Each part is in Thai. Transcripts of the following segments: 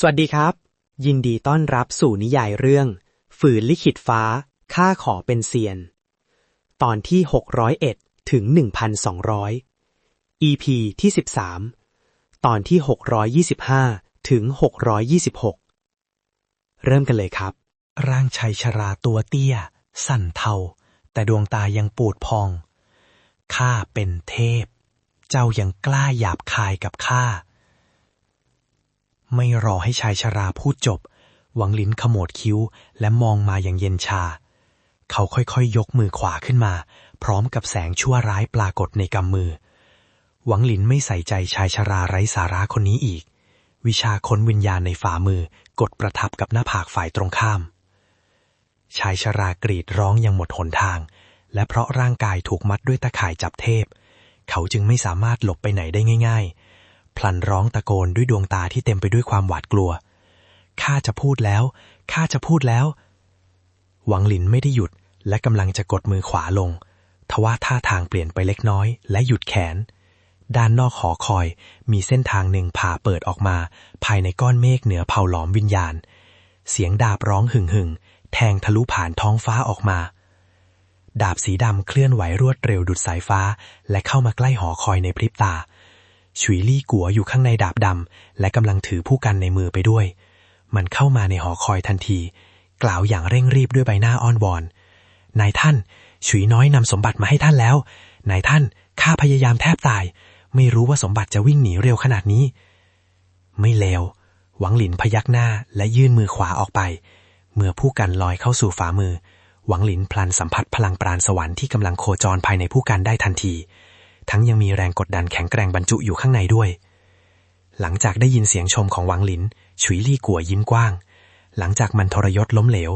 สวัสดีครับ ยินดีต้อนรับสู่นิยายเรื่อง ฝืนลิขิตฟ้า ข้าขอเป็นเซียน ตอนที่ 601 ถึง 1,200 EP ที่ 13 ตอนที่ 625 ถึง 626 เริ่มกันเลยครับ ร่างชายชราตัวเตี้ย สั่นเทา แต่ดวงตายังปูดพอง ข้าเป็นเทพ เจ้ายังกล้าหยาบคายกับข้า ไม่รอให้ชายชราพูดจบ หวังลิ้นขมวดคิ้ว และมองมาอย่างเย็นชา เขาค่อยๆยยกมือขวาขึ้นมา พร้อมกับแสงชั่วร้ายปรากฏในกำมือ หวังลินไม่ใส่ใจชายชราไร้สาระคนนี้อีก วิชาค้นวิญญาณในฝ่ามือกดประทับกับหน้าผากฝ่ายตรงข้าม ชายชรากรีดร้องอย่างหมดหนทาง และเพราะร่างกายถูกมัดด้วยตะข่ายจับเทพ เขาจึงไม่สามารถหลบไปไหนได้ง่าย ๆ พลันร้องตะโกนด้วยดวงตาที่เต็มไปด้วยความหวาดกลัว ข้าจะพูดแล้ว ข้าจะพูดแล้ว หวังหลินไม่ได้หยุดและกำลังจะกดมือขวาลง ทว่าท่าทางเปลี่ยนไปเล็กน้อยและหยุดแขน ด้านนอกหอคอยมีเส้นทางหนึ่งผ่าเปิดออกมา ภายในก้อนเมฆเหนือเผาหลอมวิญญาณ เสียงดาบร้องหึ่งหึ่งแทงทะลุผ่านท้องฟ้าออกมา ดาบสีดำเคลื่อนไหวรวดเร็วดุดสายฟ้า และเข้ามาใกล้หอคอยในพริบตา ฉุยลี่กัวอยู่ข้างในดาบดำและกำลังถือผู้กันในมือไปด้วย มันเข้ามาในหอคอยทันที กล่าวอย่างเร่งรีบด้วยใบหน้าอ้อนวอน นายท่าน ฉุยน้อยนำสมบัติมาให้ท่านแล้ว นายท่าน ข้าพยายามแทบตาย ไม่รู้ว่าสมบัติจะวิ่งหนีเร็วขนาดนี้ ไม่เลว หวังหลินพยักหน้าและยื่นมือขวาออกไป เมื่อผู้กันลอยเข้าสู่ฝ่ามือ หวังหลินพลันสัมผัสพลังปราณสวรรค์ที่กำลังโคจรภายในผู้กันได้ทันที ทั้งยังมีแรงกดดันแข็งแกร่งบรรจุอยู่ข้างในด้วย หลังจากได้ยินเสียงชมของหวังหลิน ฉุยลี่กัวยิ้มกว้าง หลังจากมันทรยศล้มเหลว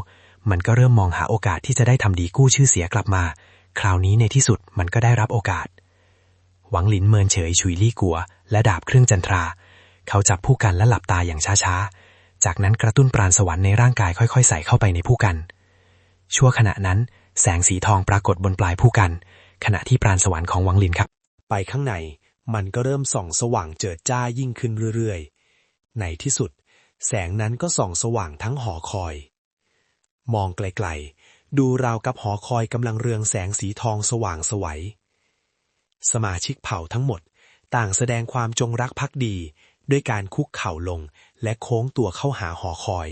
มันก็เริ่มมองหาโอกาสที่จะได้ทำดีกู้ชื่อเสียกลับมา คราวนี้ในที่สุดมันก็ได้รับโอกาส หวังหลินเมินเฉยฉุยลี่กัว และดาบเครื่องจันทรา เขาจับผู้กันและหลับตาอย่างช้าๆ จากนั้นกระตุ้นปราณสวรรค์ในร่างกายค่อยๆ ใส่เข้าไปในผู้กัน ชั่วขณะนั้นแสงสีทองปรากฏบนปลายผู้กัน ขณะที่ปราณสวรรค์ของหวังหลินครับ ไปข้างในมันก็เริ่มส่องสว่างเจิดจ้ายิ่งขึ้นเรื่อยๆ ในที่สุด แสงนั้นก็ส่องสว่างทั้งหอคอย มองไกลๆ ดูราวกับหอคอยกำลังเรืองแสงสีทองสว่างสวัย สมาชิกเผ่าทั้งหมดต่างแสดงความจงรักภักดี ด้วยการคุกเข่าลงและโค้งตัวเข้าหาหอคอย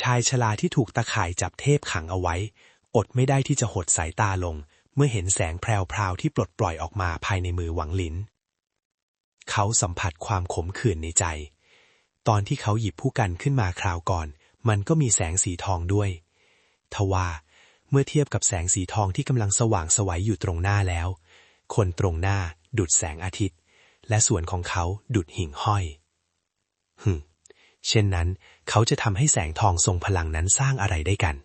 ชายชราที่ถูกตะข่ายจับเทพขังเอาไว้ อดไม่ได้ที่จะหดสายตาลง เมื่อเห็นแสงแพรวๆที่ปลดปล่อยออกมาภายในมือหวังหลิน เขาสัมผัสความขมขื่นในใจ ตอนที่เขาหยิบผู้กันขึ้นมาคราวก่อน มันก็มีแสงสีทองด้วย ทว่าเมื่อเทียบกับแสงสีทองที่กำลังสว่างสวัยอยู่ตรงหน้าแล้ว คนตรงหน้าดุดแสงอาทิตย์ และส่วนของเขาดุดหิ่งห้อยหึเช่นนั้น เขาจะทำให้แสงทองทรงพลังนั้นสร้างอะไรได้กัน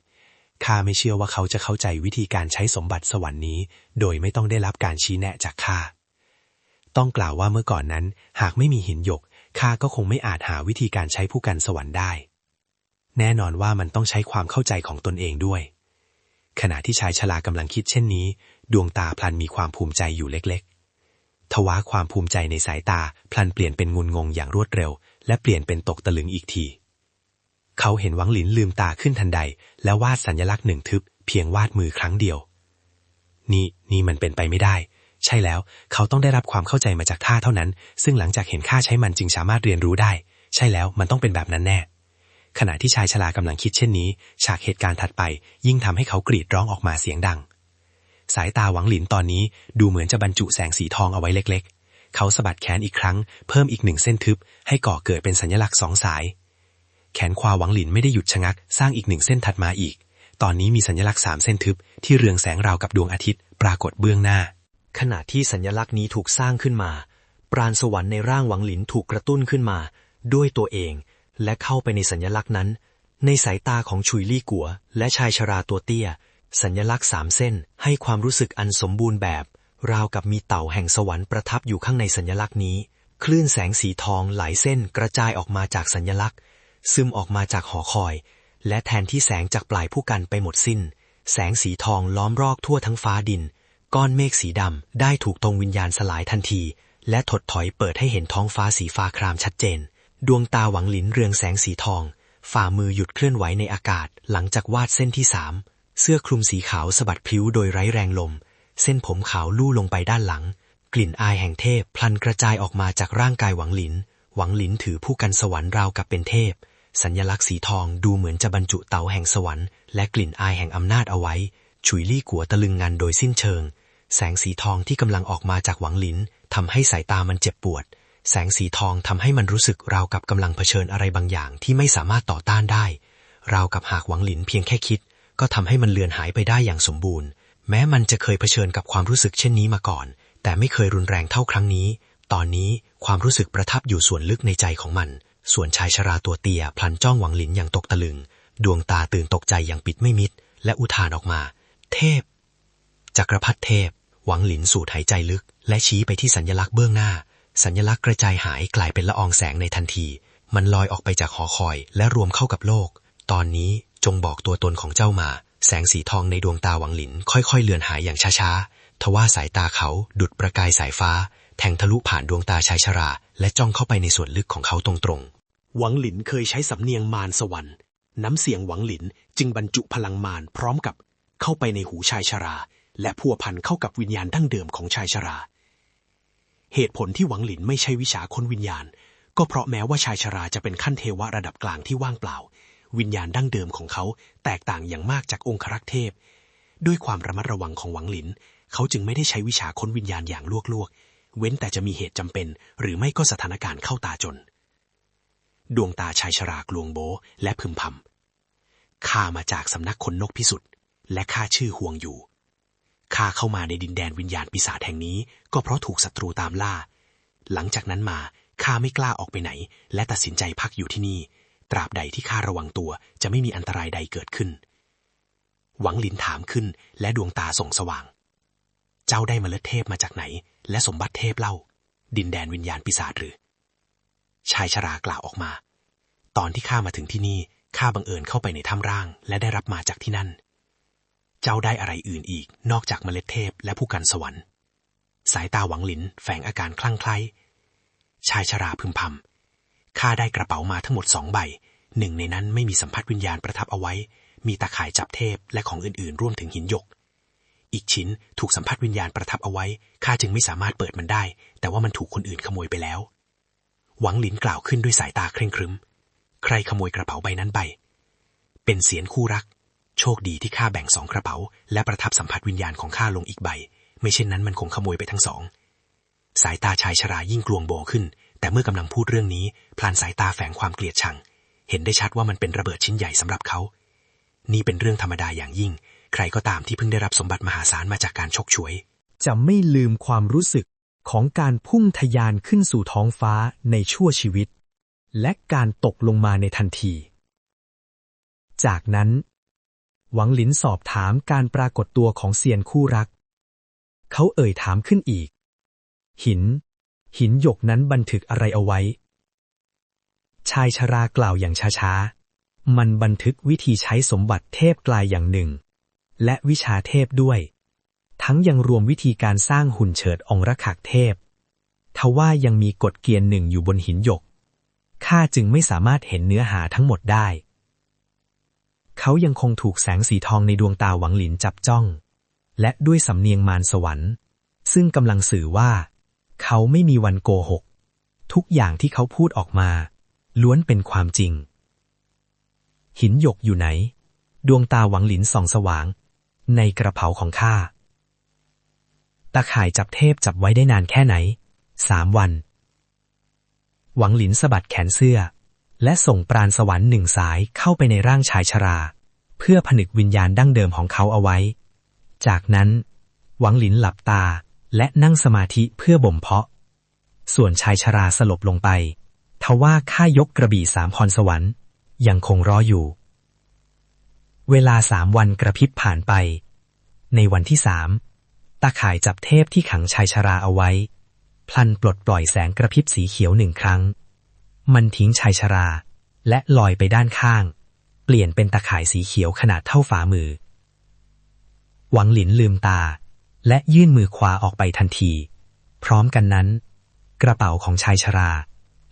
ข้าไม่เชื่อว่าเขาจะเข้าใจวิธีการใช้สมบัติสวรรค์นี้ โดยไม่ต้องได้รับการชี้แนะจากข้า ต้องกล่าวว่าเมื่อก่อนนั้น หากไม่มีหินหยก ข้าก็คงไม่อาจหาวิธีการใช้ผู้กันสวรรค์ได้ แน่นอนว่ามันต้องใช้ความเข้าใจของตนเองด้วย ขณะที่ชายชรากำลังคิดเช่นนี้ ดวงตาพลันมีความภูมิใจอยู่เล็กๆ ทว่าความภูมิใจในสายตาพลันเปลี่ยนเป็นงุนงงอย่างรวดเร็ว และเปลี่ยนเป็นตกตะลึงอีกที เขาเห็นหวังหลินลืมตาขึ้นทันใด และววาดสัญลักษณ์หนึ่งทึบ เพียงวาดมือครั้งเดียว นี่นี่มันเป็นไปไม่ได้ ใช่แล้วเขาต้องได้รับความเข้าใจมาจากท่าเท่านั้น ซึ่งหลังจากเห็นข้าใช้มันจึงสามารถเรียนรู้ได้ ใช่แล้วมันต้องเป็นแบบนั้นแน่ ขณะที่ชายชรากำลังคิดเช่นนี้ ฉากเหตุการณ์ถัดไป ยิ่งทำให้เขากรีดร้องออกมาเสียงดัง สายตาหวังหลินตอนนี้ดูเหมือนจะบรรจุแสงสีทองเอาไว้เล็ก ๆ เขาสะบัดแขนอีกครั้ง เพิ่มอีกหนึ่งเส้นทึบ ให้ก่อเกิดเป็นสัญลักษณ์สองสาย แขนขวาหวังหลินไม่ได้หยุดชะงัก สร้างอีกหนึ่งเส้นถัดมาอีก ตอนนี้มีสัญลักษณ์สามเส้นทึบที่เรืองแสงราวกับดวงอาทิตย์ ปรากฏเบื้องหน้า ขณะที่สัญลักษณ์นี้ถูกสร้างขึ้นมา ปราณสวรรค์ในร่างหวังหลินถูกกระตุ้นขึ้นมา ด้วยตัวเอง และเข้าไปในสัญลักษณ์นั้น ในสายตาของชุยลี่กัว และชายชราตัวเตี้ย สัญลักษณ์สามเส้นให้ความรู้สึกอันสมบูรณ์แบบ ราวกับมีเต่าแห่งสวรรค์ประทับอยู่ข้างในสัญลักษณ์นี้ คลื่นแสงสีทองหลายเส้นกระจายออกมาจากสัญลักษณ์ ซึมออกมาจากหอคอย และแทนที่แสงจากปลายผู้กันไปหมดสิ้น แสงสีทองล้อมรอบทั่วทั้งฟ้าดิน ก้อนเมฆสีดำได้ถูกตรงวิญญาณสลายทันที และถดถอยเปิดให้เห็นท้องฟ้าสีฟ้าครามชัดเจน ดวงตาหวังหลินเรืองแสงสีทอง ฝ่ามือหยุดเคลื่อนไหวในอากาศ หลังจากวาดเส้นที่สามเสื้อคลุมสีขาวสะบัดพลิ้วโดยไร้แรงลม เส้นผมขาวลู่ลงไปด้านหลัง กลิ่นอายแห่งเทพพลันกระจายออกมาจากร่างกายหวังหลิน หวังหลินถือผู้กันสวรรค์ราวกับเป็นเทพ สัญลักษณ์สีทองดูเหมือนจะบรรจุเตาแห่งสวรรค์และกลิ่นอายแห่งอำนาจเอาไว้ ฉุยลี่กัวตะลึงงันโดยสิ้นเชิง แสงสีทองที่กำลังออกมาจากหวังหลินทำให้สายตามันเจ็บปวด แสงสีทองทำให้มันรู้สึกราวกับกำลังเผชิญอะไรบางอย่างที่ไม่สามารถต่อต้านได้ ราวกับหากหวังหลินเพียงแค่คิด ก็ทำให้มันเลือนหายไปได้อย่างสมบูรณ์ แม้มันจะเคยเผชิญกับความรู้สึกเช่นนี้มาก่อน แต่ไม่เคยรุนแรงเท่าครั้งนี้ ตอนนี้ความรู้สึกประทับอยู่ส่วนลึกในใจของมัน ส่วนชายชราตัวเตี้ยพลันจ้องหวังหลินอย่างตกตะลึง ดวงตาตื่นตกใจอย่างปิดไม่มิด และอุทานออกมา เทพ จักรพรรดิเทพ หวังหลินสูดหายใจลึก และชี้ไปที่สัญลักษณ์เบื้องหน้า สัญลักษณ์กระจายหายกลายเป็นละอองแสงในทันที มันลอยออกไปจากหอคอยและรวมเข้ากับโลก ตอนนี้จงบอกตัวตนของเจ้ามา แสงสีทองในดวงตาหวังหลินค่อยๆเลือนหายอย่างช้าๆทว่าสายตาเขาดุดประกายสายฟ้า แทงทะลุผ่านดวงตาชายชรา และจ้องเข้าไปในส่วนลึกของเขาตรงๆ หวังหลินเคยใช้สำเนียงมารสวรรค์ น้ำเสียงหวังหลินจึงบรรจุพลังมารพร้อมกับเข้าไปในหูชายชรา และพัวพันเข้ากับวิญญาณดั้งเดิมของชายชรา เหตุผลที่หวังหลินไม่ใช่วิชาค้นวิญญาณ ก็เพราะแม้ว่าชายชราจะเป็นขั้นเทวะระดับกลางที่ว่างเปล่า วิญญาณดั้งเดิมของเขาแตกต่างอย่างมากจากองครักษ์เทพ ด้วยความระมัดระวังของหวังหลิน เขาจึงไม่ได้ใช้วิชาค้นวิญญาณอย่างลวกๆ เว้นแต่จะมีเหตุจำเป็น หรือไม่ก็สถานการณ์เข้าตาจน ดวงตาชายชรากลวงโบและพึมพำข้ามาจากสำนักคนนกพิสุทธิ์และข้าชื่อห่วงอยู่ข้าเข้ามาในดินแดนวิญญาณปีศาจแห่งนี้ ก็เพราะถูกศัตรูตามล่า หลังจากนั้นมาข้าไม่กล้าออกไปไหน และตัดสินใจพักอยู่ที่นี่ ตราบใดที่ข้าระวังตัวจะไม่มีอันตรายใดเกิดขึ้น หวังลินถามขึ้นและดวงตาส่องสว่าง เจ้าได้มเมล็ดเทพมาจากไหน และสมบัติเทพเล่า ดินแดนวิญญาณปีศาจหรือ ชายชรากล่าวออกมา ตอนที่ข้ามาถึงที่นี่ข้าบังเอิญเข้าไปในถ้ำร่าง และได้รับมาจากที่นั่น เจ้าได้อะไรอื่นอีก นอกจากมเมล็ดเทพและผู้กันสวรรค์ สายตาหวังหลินแฝงอาการคลั่งไคล้ชายชราพึมพำข้าได้กระเป๋ามาทั้งหมดสองใบหนึ่งในนั้นไม่มีสัมผัสวิญญาณประทับเอาไว้ มีตาข่ายจับเทพและของอื่นๆ ร่วมถึงหินหยก อีกชิ้นถูกสัมผัสวิญญาณประทับเอาไว้ ข้าจึงไม่สามารถเปิดมันได้ แต่ว่ามันถูกคนอื่นขโมยไปแล้ว หวังหลินกล่าวขึ้นด้วยสายตาเคร่งครึม ใครขโมยกระเป๋าใบนั้นไป เป็นเสียนคู่รัก โชคดีที่ข้าแบ่งสองกระเป๋า และประทับสัมผัสวิญญาณของข้าลงอีกใบ ไม่เช่นนั้นมันคงขโมยไปทั้งสอง สายตาชายชรายิ่งกลวงโบขึ้น แต่เมื่อกำลังพูดเรื่องนี้ พลานสายตาแฝงความเกลียดชัง เห็นได้ชัดว่ามันเป็นระเบิดชิ้นใหญ่สำหรับเขา นี่เป็นเรื่องธรรมดาอย่างยิ่ง ใครก็ตามที่เพิ่งได้รับสมบัติมหาศาลมาจากการชกช่วย จะไม่ลืมความรู้สึกของการพุ่งทะยานขึ้นสู่ท้องฟ้าในชั่วชีวิต และการตกลงมาในทันที จากนั้น หวังหลินสอบถามการปรากฏตัวของเซียนคู่รัก เขาเอ่ยถามขึ้นอีก หิน หินหยกนั้นบันทึกอะไรเอาไว้ ชายชรากล่าวอย่างช้าๆ มันบันทึกวิธีใช้สมบัติเทพกลายอย่างหนึ่ง และวิชาเทพด้วย ทั้งยังรวมวิธีการสร้างหุ่นเฉิดองค์ระขักเทพ ทว่ายังมีกฎเกียนหนึ่งอยู่บนหินหยก ข้าจึงไม่สามารถเห็นเนื้อหาทั้งหมดได้ เขายังคงถูกแสงสีทองในดวงตาหวังหลินจับจ้อง และด้วยสำเนียงมารสวรรค์ ซึ่งกำลังสื่อว่า เขาไม่มีวันโกหก ทุกอย่างที่เขาพูดออกมา ล้วนเป็นความจริง หินหยกอยู่ไหน ดวงตาหวังหลินส่องสว่าง ในกระเป๋าของข้า ตาข่ายจับเทพจับไว้ได้นานแค่ไหน สามวัน หวังหลินสะบัดแขนเสื้อ และส่งปราณสวรรค์หนึ่งสายเข้าไปในร่างชายชรา เพื่อผนึกวิญญาณดั้งเดิมของเขาเอาไว้ จากนั้น หวังหลินหลับตาและนั่งสมาธิเพื่อบ่มเพาะ ส่วนชายชราสลบลงไป ทว่าข้ายกกระบี่สามพรสวรรค์ ยังคงรออยู่ เวลาสามวันกระพริบผ่านไป ในวันที่สามตาข่ายจับเทพที่ขังชายชราเอาไว้ พลันปลดปล่อยแสงกระพริบสีเขียวหนึ่งครั้ง มันทิ้งชายชราและลอยไปด้านข้าง เปลี่ยนเป็นตาข่ายสีเขียวขนาดเท่าฝ่ามือ หวังหลินลืมตา และยื่นมือขวาออกไปทันที พร้อมกันนั้น กระเป๋าของชายชรา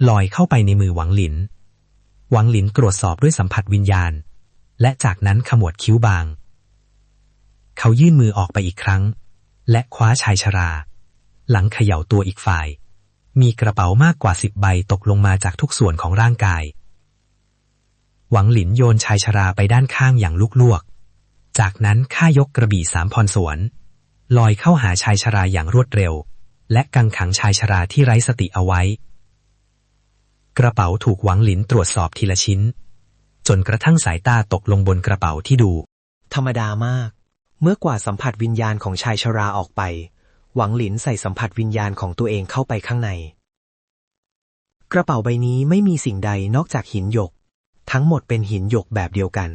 ลอยเข้าไปในมือหวังหลิน หวังหลินตรวจสอบด้วยสัมผัสวิญญาณ และจากนั้นขมวดคิ้วบาง เขายื่นมือออกไปอีกครั้ง และคว้าชายชรา หลังเขย่าตัวอีกฝ่าย มีกระเป๋ามากกว่าสิบใบตกลงมาจากทุกส่วนของร่างกาย หวังหลินโยนชายชราไปด้านข้างอย่างลุกลวก จากนั้นข้ายกกระบี่สามพรสวรลอยเข้าหาชายชราอย่างรวดเร็ว และกังขังชายชราที่ไร้สติเอาไว้ กระเป๋าถูกหวังหลินตรวจสอบทีละชิ้น จนกระทั่งสายตาตกลงบนกระเป๋าที่ดู ธรรมดามาก เมื่อกว่าสัมผัสวิญญาณของชายชราออกไป หวังหลินใส่สัมผัสวิญญาณของตัวเองเข้าไปข้างใน กระเป๋าใบนี้ไม่มีสิ่งใดนอกจากหินหยก ทั้งหมดเป็นหินหยกแบบเดียวกัน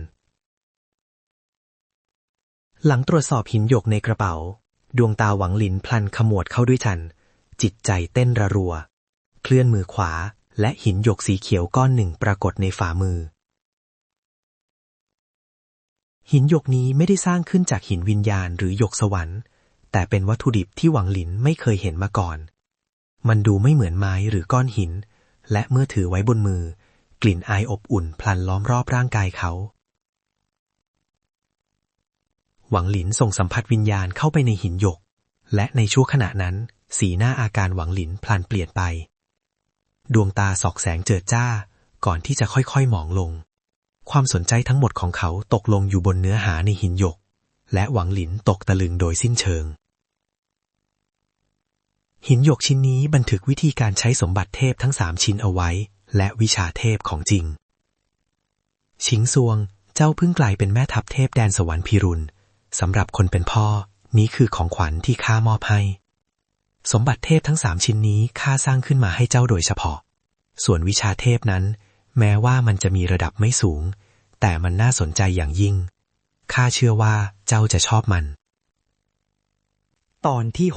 หลังตรวจสอบหินหยกในกระเป๋า ดวงตาหวังหลินพลันขมวดเข้าด้วยทัน จิตใจเต้นระรัว เคลื่อนมือขวาและหินหยกสีเขียวก้อนหนึ่งปรากฏในฝ่ามือ หินหยกนี้ไม่ได้สร้างขึ้นจากหินวิญญาณหรือหยกสวรรค์ แต่เป็นวัตถุดิบที่หวังหลินไม่เคยเห็นมาก่อน มันดูไม่เหมือนไม้หรือก้อนหิน และเมื่อถือไว้บนมือ กลิ่นอายอบอุ่นพลันล้อมรอบร่างกายเขา หวังหลินส่งสัมผัสวิญญาณเข้าไปในหินหยก และในชั่วขณะนั้น สีหน้าอาการหวังหลินพลันเปลี่ยนไป ดวงตาสอกแสงเจิดจ้าก่อนที่จะค่อยๆหมองลง ความสนใจทั้งหมดของเขาตกลงอยู่บนเนื้อหาในหินหยก และหวังหลินตกตะลึงโดยสิ้นเชิง หินหยกชิ้นนี้บันทึกวิธีการใช้สมบัติเทพทั้งสามชิ้นเอาไว้ และวิชาเทพของจริง ชิงซวง เจ้าเพิ่งกลายเป็นแม่ทัพเทพแดนสวรรค์พิรุณสำหรับคนเป็นพ่อ นี้คือของขวัญที่ข้ามอบให้ สมบัติเทพทั้งสามชิ้นนี้ข้าสร้างขึ้นมาให้เจ้าโดยเฉพาะ ส่วนวิชาเทพนั้น แม้ว่ามันจะมีระดับไม่สูง แต่มันน่าสนใจอย่างยิ่ง ข้าเชื่อว่าเจ้าจะชอบมัน ตอนที่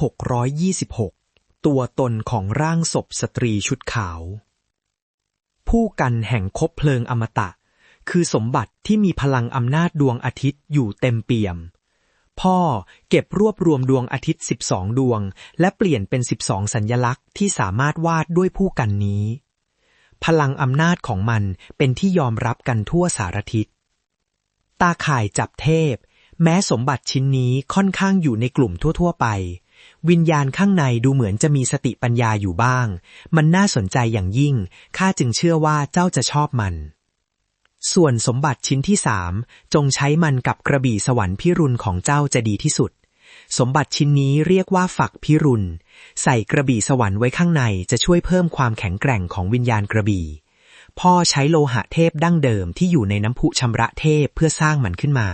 626 ตัวตนของร่างศพสตรีชุดขาว ผู้กันแห่งคบเพลิงอมตะ คือสมบัติที่มีพลังอำนาจดวงอาทิตย์อยู่เต็มเปี่ยม พ่อเก็บรวบรวมดวงอาทิตย์ 12 ดวง และเปลี่ยนเป็น 12 สัญญลักษณ์ที่สามารถวาดด้วยผู้กันนี้ พลังอำนาจของมันเป็นที่ยอมรับกันทั่วสารทิศ ตาข่ายจับเทพ แม้สมบัติชิ้นนี้ค่อนข้างอยู่ในกลุ่มทั่ว ๆ ไป วิญญาณข้างในดูเหมือนจะมีสติปัญญาอยู่บ้าง มันน่าสนใจอย่างยิ่ง ข้าจึงเชื่อว่าเจ้าจะชอบมัน ส่วนสมบัติชิ้นที่สามจงใช้มันกับกระบี่สวรรค์พิรุณของเจ้าจะดีที่สุด สมบัติชิ้นนี้เรียกว่าฝักพิรุณ ใส่กระบี่สวรรค์ไว้ข้างในจะช่วยเพิ่มความแข็งแกร่งของวิญญาณกระบี่ พ่อใช้โลหะเทพดั้งเดิมที่อยู่ในน้ำพุชำระเทพเพื่อสร้างมันขึ้นมา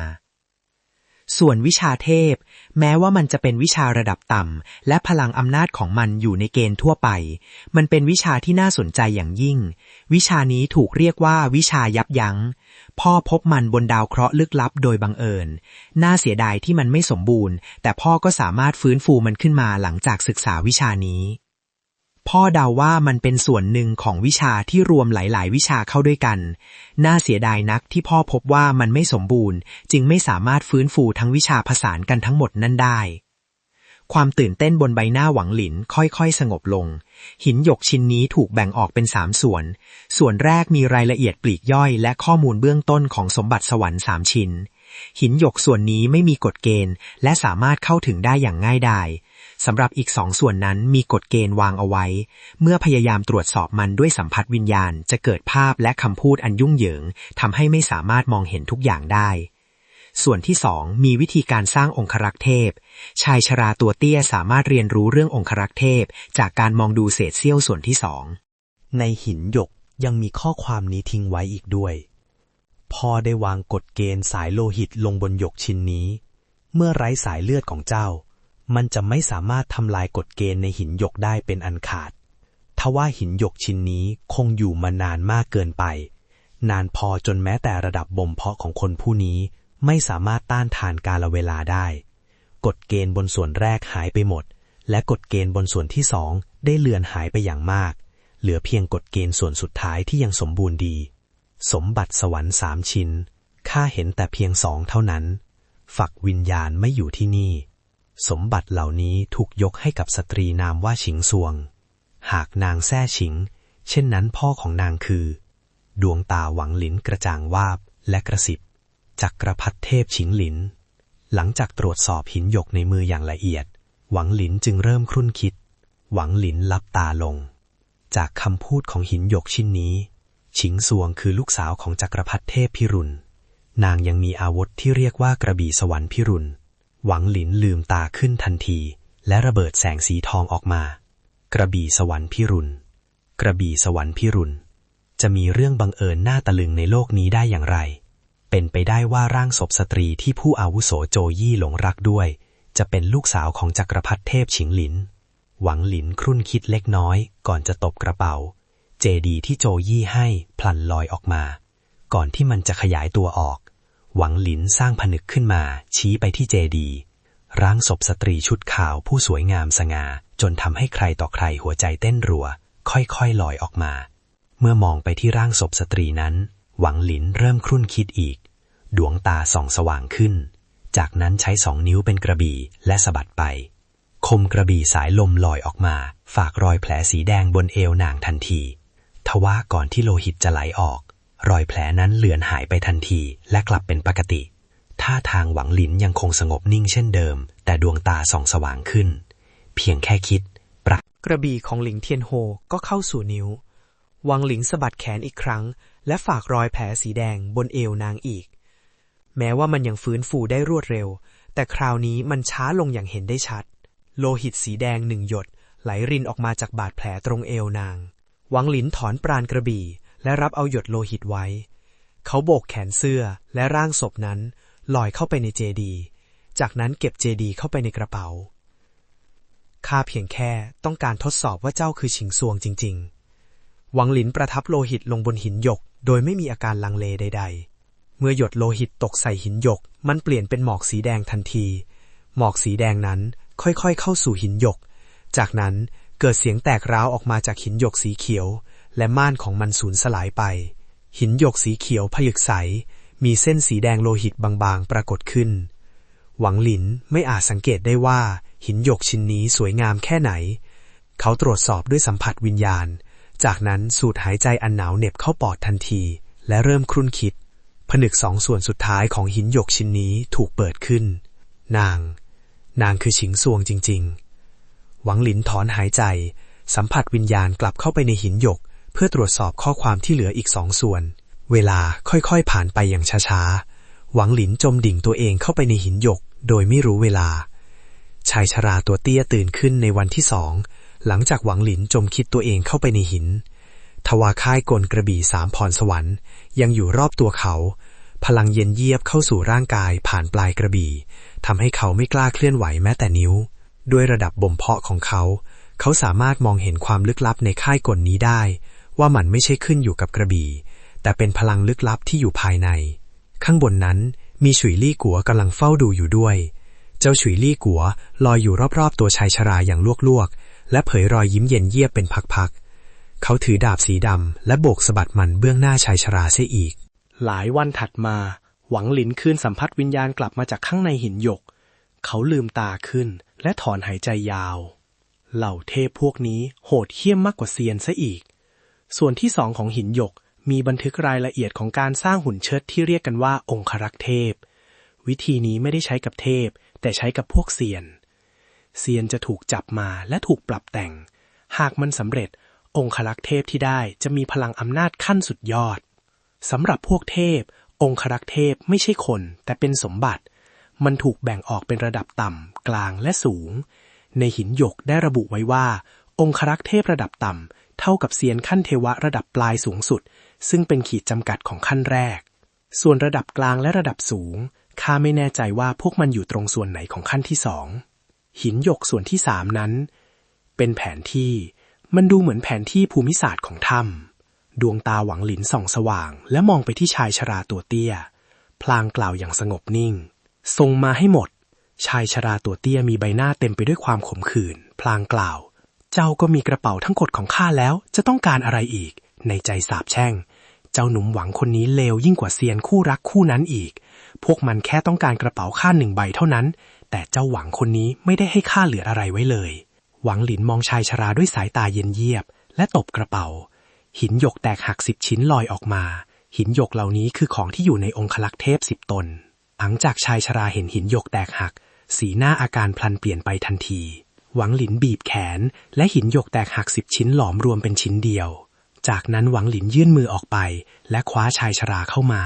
ส่วนวิชาเทพ แม้ว่ามันจะเป็นวิชาระดับต่ำ และพลังอำนาจของมันอยู่ในเกณฑ์ทั่วไป มันเป็นวิชาที่น่าสนใจอย่างยิ่ง วิชานี้ถูกเรียกว่าวิชายับยัง้ง พ่อพบมันบนดาวเคราะห์ลึกลับโดยบังเอิญ น่าเสียดายที่มันไม่สมบูรณ์ แต่พ่อก็สามารถฟื้นฟูมันขึ้นมาหลังจากศึกษาวิชานี้ พ่อเดาว่ามันเป็นส่วนหนึ่งของวิชาที่รวมหลาย ๆ วิชาเข้าด้วยกัน น่าเสียดายนักที่พ่อพบว่ามันไม่สมบูรณ์ จึงไม่สามารถฟื้นฟูทั้งวิชาผสานกันทั้งหมดนั่นได้ ความตื่นเต้นบนใบหน้าหวังหลินค่อยๆ สงบลง หินหยกชิ้นนี้ถูกแบ่งออกเป็นสามส่วน ส่วนแรกมีรายละเอียดปลีกย่อยและข้อมูลเบื้องต้นของสมบัติสวรรค์สามชิ้น หินหยกส่วนนี้ไม่มีกฎเกณฑ์ และสามารถเข้าถึงได้อย่างง่ายดาย สำหรับอีกสองส่วนนั้นมีกฎเกณฑ์วางเอาไว้ เมื่อพยายามตรวจสอบมันด้วยสัมผัสวิญญาณ จะเกิดภาพและคำพูดอันยุ่งเหยิงทำให้ไม่สามารถมองเห็นทุกอย่างได้ ส่วนที่สองมีวิธีการสร้างองครักษ์เทพ ชายชราตัวเตี้ยสามารถเรียนรู้เรื่ององครักษ์เทพ จากการมองดูเศษเสี้ยวส่วนที่สองในหินหยกยังมีข้อความนี้ทิ้งไว้อีกด้วยพ่อได้วางกฎเกณฑ์สายโลหิตลงบนหยกชิ้นนี้ เมื่อไร้สายเลือดของเจ้า มันจะไม่สามารถทำลายกฎเกณฑ์ในหินหยกได้เป็นอันขาด ทว่าหินหยกชิ้นนี้คงอยู่มานานมากเกินไป นานพอจนแม้แต่ระดับบ่มเพาะของคนผู้นี้ไม่สามารถต้านทานกาลเวลาได้ กฎเกณฑ์บนส่วนแรกหายไปหมด และกฎเกณฑ์บนส่วนที่สองได้เลือนหายไปอย่างมาก เหลือเพียงกฎเกณฑ์ส่วนสุดท้ายที่ยังสมบูรณ์ดี สมบัติสวรรค์สามชิ้นข้าเห็นแต่เพียงสองเท่านั้น ฝักวิญญาณไม่อยู่ที่นี่ สมบัติเหล่านี้ถูกยกให้กับสตรีนามว่าฉิงซวง หากนางแซ่ฉิง เช่นนั้นพ่อของนางคือ ดวงตาหวังหลินกระจ่างวาบและกระสิบจักรพรรดิเทพฉิงหลิน หลังจากตรวจสอบหินหยกในมืออย่างละเอียด หวังหลินจึงเริ่มครุ่นคิด หวังหลินลับตาลง จากคำพูดของหินหยกชิ้นนี้ ฉิงซวงคือลูกสาวของจักรพรรดิเทพพิรุณนางยังมีอาวุธที่เรียกว่ากระบี่สวรรค์พิรุณ หวังหลินลืมตาขึ้นทันที และระเบิดแสงสีทองออกมา กระบี่สวรรค์พิรุณ กระบี่สวรรค์พิรุณ จะมีเรื่องบังเอิญน่าตะลึงในโลกนี้ได้อย่างไร เป็นไปได้ว่าร่างศพสตรีที่ผู้อาวุโสโจยี่หลงรักด้วย จะเป็นลูกสาวของจักรพรรดิเทพฉิงหลิน หวังหลินครุ่นคิดเล็กน้อย ก่อนจะตบกระเป๋า เจดีที่โจยี่ให้พลันลอยออกมา ก่อนที่มันจะขยายตัวออก หวังหลินสร้างผนึกขึ้นมา ชี้ไปที่เจดีร่างศพสตรีชุดขาวผู้สวยงามสง่าจนทำให้ใครต่อใครหัวใจเต้นรัว ค่อยๆลอยออกมา เมื่อมองไปที่ร่างศพสตรีนั้น หวังหลินเริ่มครุ่นคิดอีก ดวงตาส่องสว่างขึ้น จากนั้นใช้สองนิ้วเป็นกระบี่และสะบัดไป คมกระบี่สายลมลอยออกมา ฝากรอยแผลสีแดงบนเอวนางทันที ทว่าก่อนที่โลหิตจะไหลออก รอยแผลนั้นเลือนหายไปทันทีและกลับเป็นปกติ ท่าทางหวังหลินยังคงสงบนิ่งเช่นเดิม แต่ดวงตาส่องสว่างขึ้น เพียงแค่คิด ปรักกระบี่ของหลิงเทียนโฮก็เข้าสู่นิ้ว วังหลิงสะบัดแขนอีกครั้ง และฝากรอยแผลสีแดงบนเอวนางอีก แม้ว่ามันยังฟื้นฟูได้รวดเร็ว แต่คราวนี้มันช้าลงอย่างเห็นได้ชัด โลหิตสีแดงหนึ่งหยดไหลรินออกมาจากบาดแผลตรงเอวนาง วังหลินถอนปราณกระบี่ และรับเอาหยดโลหิตไว้ เขาโบกแขนเสื้อและร่างศพนั้นลอยเข้าไปในเจดี จากนั้นเก็บเจดีเข้าไปในกระเป๋า ข้าเพียงแค่ต้องการทดสอบว่าเจ้าคือฉิงซวงจริง ๆ หวังหลินประทับโลหิตลงบนหินหยก โดยไม่มีอาการลังเลใด ๆ เมื่อหยดโลหิตตกใส่หินหยก มันเปลี่ยนเป็นหมอกสีแดงทันที หมอกสีแดงนั้นค่อยๆ เข้าสู่หินหยก จากนั้นเกิดเสียงแตกร้าวออกมาจากหินหยกสีเขียว และม่านของมันสูญสลายไป หินหยกสีเขียวผยึกใส มีเส้นสีแดงโลหิตบางๆ ปรากฏขึ้น หวังหลินไม่อาจสังเกตได้ว่า หินหยกชิ้นนี้สวยงามแค่ไหน เขาตรวจสอบด้วยสัมผัสวิญญาณ จากนั้นสูดหายใจอันหนาวเหน็บเข้าปอดทันที และเริ่มครุ่นคิด ผนึกสองส่วนสุดท้ายของหินหยกชิ้นนี้ถูกเปิดขึ้น นาง นางคือฉิงซวงจริง ๆ หวังหลินถอนหายใจสัมผัสวิญญาณกลับเข้าไปในหินหยก เพื่อตรวจสอบข้อความที่เหลืออีกสองส่วน เวลาค่อยๆผ่านไปอย่างช้าๆ หวังหลินจมดิ่งตัวเองเข้าไปในหินหยก โดยไม่รู้เวลา ชายชราตัวเตี้ยตื่นขึ้นในวันที่สอง หลังจากหวังหลินจมคิดตัวเองเข้าไปในหิน ทว่าค่ายกลกระบี่สามพรสวรรค์ ยังอยู่รอบตัวเขา พลังเย็นเยียบเข้าสู่ร่างกายผ่านปลายกระบี่ทำให้เขาไม่กล้าเคลื่อนไหวแม้แต่นิ้ว ด้วยระดับบ่มเพาะของเขา เขาสามารถมองเห็นความลึกลับในค่ายกลนี้ได้ ว่ามันไม่ใช่ขึ้นอยู่กับกระบี่ แต่เป็นพลังลึกลับที่อยู่ภายใน ข้างบนนั้นมีฉุยลี่กัวกำลังเฝ้าดูอยู่ด้วย เจ้าฉุยลี่กัวลอยอยู่รอบๆตัวชายชราอย่างลวกๆ และเผยรอยยิ้มเย็นเยียบเป็นพักๆ เขาถือดาบสีดำและโบกสะบัดมันเบื้องหน้าชายชราเสียอีก หลายวันถัดมา หวังหลินคืนสัมผัสวิญญาณกลับมาจากข้างในหินหยก เขาลืมตาขึ้นและถอนหายใจยาว เหล่าเทพพวกนี้โหดเหี้ยมมากกว่าเซียนซะอีก ส่วนที่สองของหินหยกมีบันทึกรายละเอียดของการสร้างหุ่นเชิดที่เรียกกันว่าองครักษ์เทพ วิธีนี้ไม่ได้ใช้กับเทพ แต่ใช้กับพวกเซียน เซียนจะถูกจับมาและถูกปรับแต่ง หากมันสำเร็จองครักษ์เทพที่ได้จะมีพลังอำนาจขั้นสุดยอดสำหรับพวกเทพ องครักษ์เทพไม่ใช่คนแต่เป็นสมบัติ มันถูกแบ่งออกเป็นระดับต่ำ กลางและสูง ในหินหยกได้ระบุไว้ว่า องครักษ์เทพระดับต่ำ เท่ากับเซียนขั้นเทวะระดับปลายสูงสุด ซึ่งเป็นขีดจำกัดของขั้นแรก ส่วนระดับกลางและระดับสูงข้าไม่แน่ใจว่าพวกมันอยู่ตรงส่วนไหนของขั้นที่สองหินหยกส่วนที่สามนั้น เป็นแผนที่มันดูเหมือนแผนที่ภูมิศาสตร์ของถ้ำดวงตาหวังหลินส่องสว่าง และมองไปที่ชายชราตัวเตี้ย พลางกล่าวอย่างสงบนิ่งทรงมาให้หมด ชายชราตัวเตี้ยมีใบหน้าเต็มไปด้วยความขมขื่น พลางกล่าว เจ้าก็มีกระเป๋าทั้งกดของข้าแล้วจะต้องการอะไรอีก ในใจสาบแช่ง เจ้าหนุ่มหวังคนนี้เลวยิ่งกว่าเซียนคู่รักคู่นั้นอีก พวกมันแค่ต้องการกระเป๋าข้าหนึ่งใบเท่านั้น แต่เจ้าหวังคนนี้ไม่ได้ให้ข้าเหลืออะไรไว้เลย หวังหลินมองชายชราด้วยสายตาเย็นเยียบ และตบกระเป๋า หินหยกแตกหักสิบชิ้นลอยออกมา หินหยกเหล่านี้คือของที่อยู่ในองคลักษ์เทพสิบตนหลังจากชายชราเห็นหินหยกแตกหัก สีหน้าอาการพลันเปลี่ยนไปทันที หวังหลินบีบแขน และหินหยกแตกหักสิบชิ้นหลอมรวมเป็นชิ้นเดียว จากนั้นหวังหลินยื่นมือออกไป และคว้าชายชราเข้ามา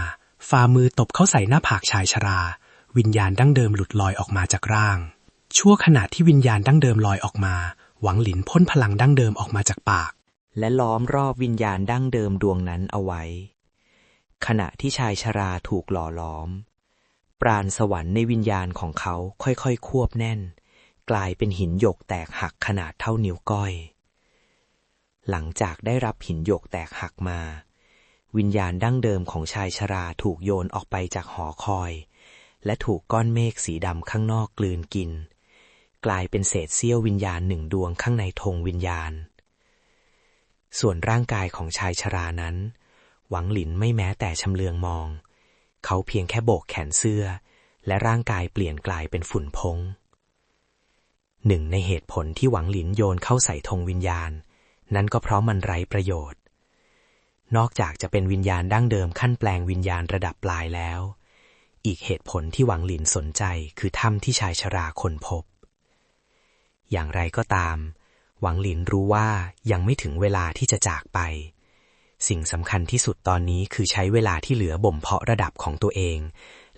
ฝ่ามือตบเข้าใส่หน้าผากชายชรา วิญญาณดั้งเดิมหลุดลอยออกมาจากร่าง ชั่วขณะที่วิญญาณดั้งเดิมลอยออกมา หวังหลินพ่นพลังดั้งเดิมออกมาจากปาก และล้อมรอบวิญญาณดั้งเดิมดวงนั้นเอาไว้ ขณะที่ชายชราถูกหล่อล้อม ปราณสวรรค์ในวิญญาณของเขาค่อยๆ ควบแน่น กลายเป็นหินหยกแตกหักขนาดเท่านิ้วก้อย หลังจากได้รับหินหยกแตกหักมา วิญญาณดั้งเดิมของชายชราถูกโยนออกไปจากหอคอย และถูกก้อนเมฆสีดำข้างนอกกลืนกิน กลายเป็นเศษเสี้ยววิญญาณหนึ่งดวงข้างในธงวิญญาณ ส่วนร่างกายของชายชรานั้น หวังหลินไม่แม้แต่ชำเลืองมอง เขาเพียงแค่โบกแขนเสื้อ และร่างกายเปลี่ยนกลายเป็นฝุ่นพง หนึ่งในเหตุผลที่หวังหลินโยนเข้าใส่ธงวิญญาณ นั้นก็เพราะมันไร้ประโยชน์ นอกจากจะเป็นวิญญาณดั้งเดิมขั้นแปลงวิญญาณระดับปลายแล้ว อีกเหตุผลที่หวังหลินสนใจคือถ้ำที่ชายชราคนพบ อย่างไรก็ตาม หวังหลินรู้ว่ายังไม่ถึงเวลาที่จะจากไป สิ่งสำคัญที่สุดตอนนี้คือใช้เวลาที่เหลือบ่มเพาะระดับของตัวเอง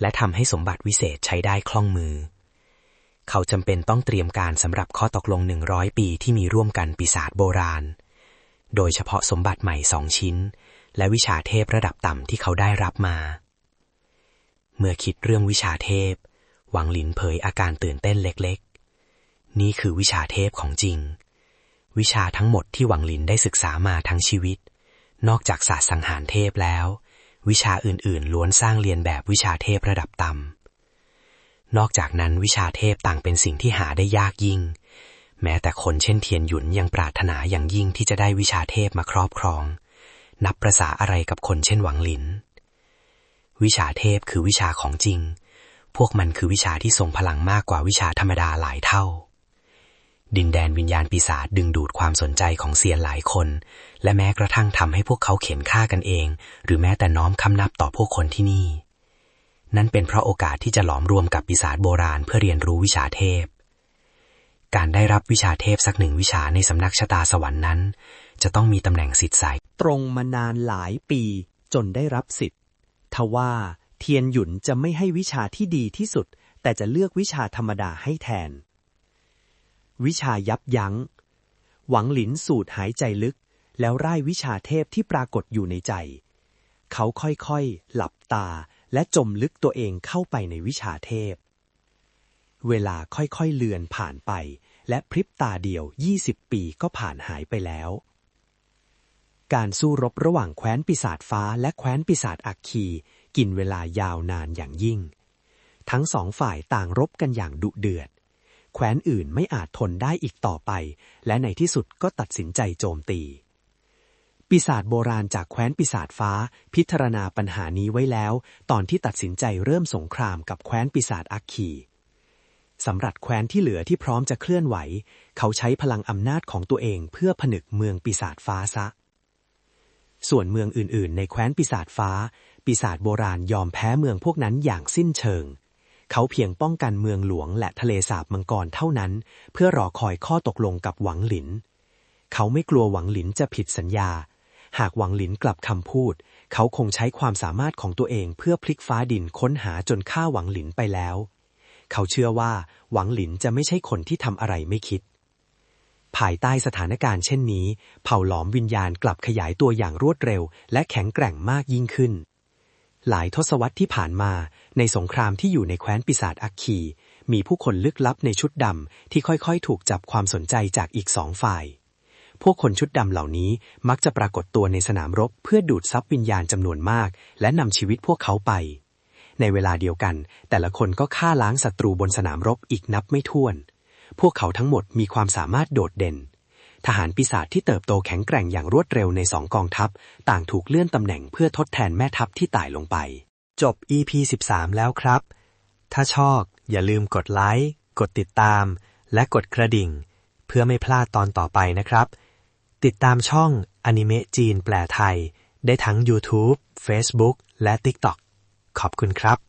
และทำให้สมบัติวิเศษใช้ได้คล่องมือ เขาจำเป็นต้องเตรียมการสำหรับข้อตกลงหนึ่งร้อยปีที่มีร่วมกันปีศาจโบราณ โดยเฉพาะสมบัติใหม่สองชิ้น และวิชาเทพระดับต่ำที่เขาได้รับมา เมื่อคิดเรื่องวิชาเทพ หวังหลินเผยอาการตื่นเต้นเล็กๆ นี่คือวิชาเทพของจริง วิชาทั้งหมดที่หวังหลินได้ศึกษามาทั้งชีวิต นอกจากศาสตร์สังหารเทพแล้ว วิชาอื่นๆ ล้วนสร้างเรียนแบบวิชาเทพระดับต่ำ นอกจากนั้นวิชาเทพต่างเป็นสิ่งที่หาได้ยากยิ่ง แม้แต่คนเช่นเทียนหยุนยังปรารถนาอย่างยิ่งที่จะได้วิชาเทพมาครอบครอง นับประษาอะไรกับคนเช่นหวังหลิน วิชาเทพคือวิชาของจริง พวกมันคือวิชาที่ทรงพลังมากกว่าวิชาธรรมดาหลายเท่า ดินแดนวิญญาณปีศาจดึงดูดความสนใจของเซียนหลายคน และแม้กระทั่งทำให้พวกเขาเข็นฆ่ากันเอง หรือแม้แต่น้อมคำนับต่อพวกคนที่นี่ นั่นเป็นเพราะโอกาสที่จะหลอมรวมกับปีศาจโบราณเพื่อเรียนรู้วิชาเทพ การได้รับวิชาเทพสักหนึ่งวิชาในสำนักชะตาสวรรค์นั้น จะต้องมีตำแหน่งสิทธิ์ใสตรงมานานหลายปีจนได้รับสิทธิ์ทว่าเทียนหยุนจะไม่ให้วิชาที่ดีที่สุด แต่จะเลือกวิชาธรรมดาให้แทน วิชายับยัง้ง หวังหลินสูดหายใจลึก แล้วไร่วิชาเทพที่ปรากฏอยู่ในใจ เขาค่อยๆ หลับตา และจมลึกตัวเองเข้าไปในวิชาเทพ เวลาค่อยๆเลือนผ่านไป และพริบตาเดียว 20 ปีก็ผ่านหายไปแล้ว การสู้รบระหว่างแคว้นปีศาจฟ้าและแคว้นปีศาจอัคคี กินเวลายาวนานอย่างยิ่ง ทั้งสองฝ่ายต่างรบกันอย่างดุเดือด แคว้นอื่นไม่อาจทนได้อีกต่อไป และในที่สุดก็ตัดสินใจโจมตี ปีศาจโบราณจากแคว้นปีศาจฟ้า พิจารณาปัญหานี้ไว้แล้ว ตอนที่ตัดสินใจเริ่มสงครามกับแคว้นปีศาจอัคคีสำหรับแคว้นที่เหลือที่พร้อมจะเคลื่อนไหว เขาใช้พลังอำนาจของตัวเองเพื่อผนึกเมืองปีศาจฟ้าซะ ส่วนเมืองอื่นๆ ในแคว้นปีศาจฟ้า ปีศาจโบราณยอมแพ้เมืองพวกนั้นอย่างสิ้นเชิง เขาเพียงป้องกันเมืองหลวงและทะเลสาบมังกรเท่านั้น เพื่อรอคอยข้อตกลงกับหวังหลิน เขาไม่กลัวหวังหลินจะผิดสัญญา หากหวังหลินกลับคำพูด เขาคงใช้ความสามารถของตัวเองเพื่อพลิกฟ้าดินค้นหาจนฆ่าหวังหลินไปแล้ว เขาเชื่อว่าหวังหลินจะไม่ใช่คนที่ทำอะไรไม่คิด ภายใต้สถานการณ์เช่นนี้ เผ่าหลอมวิญญาณกลับขยายตัวอย่างรวดเร็ว และแข็งแกร่งมากยิ่งขึ้น หลายทศวรรษที่ผ่านมา ในสงครามที่อยู่ในแคว้นปีศาจอัคคีมีผู้คนลึกลับในชุดดำที่ค่อยๆ ถูกจับความสนใจจากอีกสองฝ่าย พวกคนชุดดำเหล่านี้มักจะปรากฏตัวในสนามรบเพื่อดูดซับวิญญาณจำนวนมาก และนำชีวิตพวกเขาไป ในเวลาเดียวกัน แต่ละคนก็ฆ่าล้างศัตรูบนสนามรบอีกนับไม่ถ้วน พวกเขาทั้งหมดมีความสามารถโดดเด่น ทหารปีศาจที่เติบโตแข็งแกร่งอย่างรวดเร็วในสองกองทัพ ต่างถูกเลื่อนตำแหน่งเพื่อทดแทนแม่ทัพที่ตายลงไป จบ EP 13 แล้วครับ ถ้าชอบ อย่าลืมกดไลค์กดติดตาม และกดกระดิ่ง เพื่อไม่พลาดตอนต่อไปนะครับ ติดตามช่องอนิเมะจีนแปลไทย ได้ทั้ง YouTube Facebook และ TikTok ขอบคุณครับ